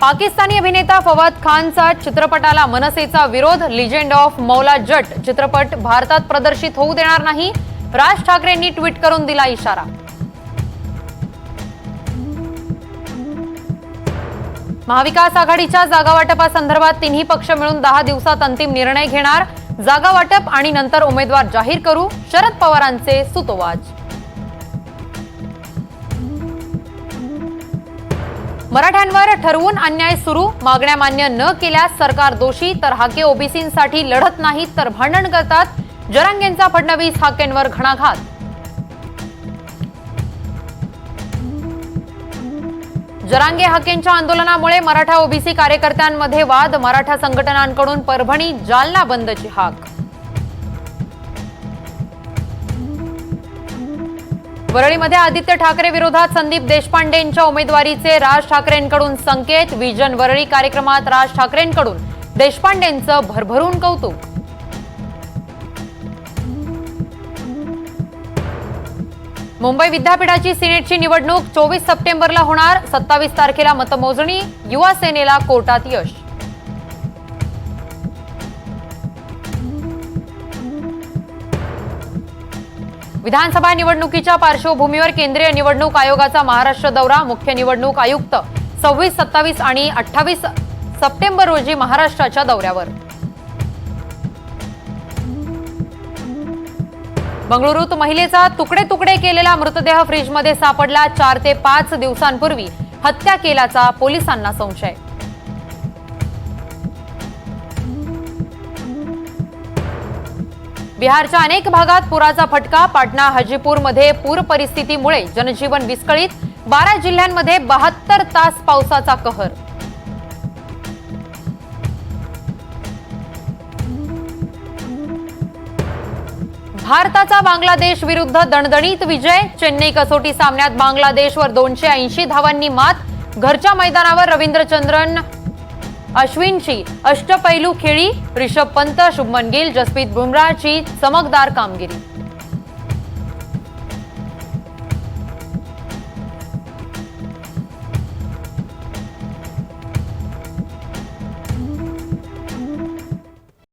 पाकिस्तानी अभिनेता फवाद खानचा चित्रपटाला मनसेचा विरोध लिजेंड ऑफ मौला जट चित्रपट भारतात प्रदर्शित होऊ देणार नाही राज ठाकरेंनी ट्विट करून दिला इशारा. महाविकास आघाडीच्या जागावाटपासंदर्भात तिन्ही पक्ष मिळून दहा दिवसात अंतिम निर्णय घेणार. जागा वाटप आणि नंतर उमेदवार जाहीर करू शरद पवारांचे सुतोवाच. मराठ्यांवर ठरवून अन्याय सुरू मागण्या मान्य न केल्यास सरकार दोषी तर हाके ओबीसींसाठी लढत नाहीत तर भांडण करतात. जरांगेंचा फडणवीस हाकेंवर घणाघात. जरांगे हाकेंच्या आंदोलनामुळे मराठा ओबीसी कार्यकर्त्यांमध्ये वाद मराठा संघटनांकडून परभणी जालना बंदची हाक. वरळीमध्ये आदित्य ठाकरे विरोधात संदीप देशपांडेंच्या उमेदवारीचे राज ठाकरेंकडून संकेत विजन वरळी कार्यक्रमात राज ठाकरेंकडून देशपांडेंचं भरभरून कौतुक. मुंबई विद्यापीठाची सिनेटची निवडणूक चोवीस सप्टेंबरला होणार सत्तावीस तारखेला मतमोजणी युवा सेनेला कोर्टात यश. विधानसभा निवडणुकीच्या पार्श्वभूमीवर केंद्रीय निवडणूक आयोगाचा महाराष्ट्र दौरा मुख्य निवडणूक आयुक्त सव्वीस सत्तावीस आणि अठ्ठावीस सप्टेंबर रोजी महाराष्ट्राच्या दौऱ्यावर. बंगळुरूत महिलेचा तुकडे तुकडे केलेला मृतदेह फ्रीजमध्ये सापडला. चार ते पाच दिवसांपूर्वी हत्या केल्याचा पोलिसांना संशय. बिहारच्या अनेक भागात पुराचा फटका पाटणा हाजीपूरमध्ये पूर परिस्थितीमुळे जनजीवन विस्कळीत बारा जिल्ह्यांमध्ये बहात्तर तास पावसाचा कहर. भारताचा बांगलादेश विरुद्ध दणदणीत विजय चेन्नई कसोटी सामन्यात बांगलादेशवर दोनशे ऐंशी धावांनी मात घरच्या मैदानावर रवींद्रचंद्रन अश्विनची अष्टपैलू खेळी रिषभ पंत शुभमन गिल जसप्रीत बुमराहची चमकदार कामगिरी.